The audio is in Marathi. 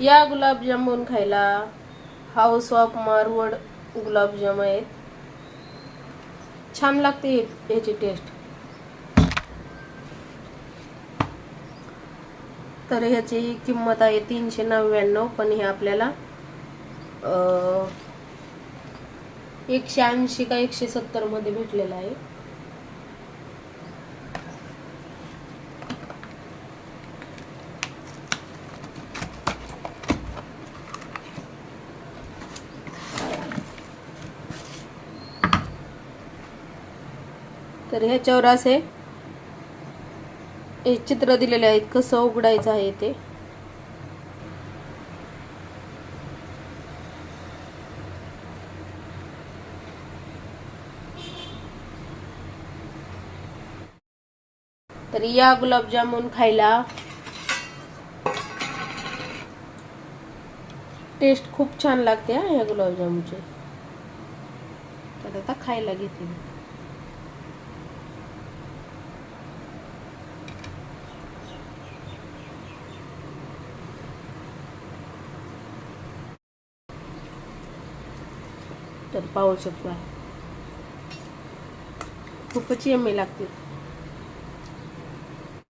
या गुलाबजामुन खायला हाऊस ऑफ मारवड गुलाबजाम आहेत. छान लागते याची टेस्ट तर ह्याची किंमत आहे तीनशे नव्याण्णव पण हे आपल्याला एकशे ऐंशी का एकशे सत्तरमध्ये भेटलेलं आहे. तर ह्याच्यावर असे हे चित्र दिलेले आहेत कसं उघडायचं आहे ते. तर या गुलाबजामुन खायला टेस्ट खूप छान लागते हा या गुलाबजामुनची. तर आता खायला घेते तर पाहू शकता. खूपच यम्मी लागते.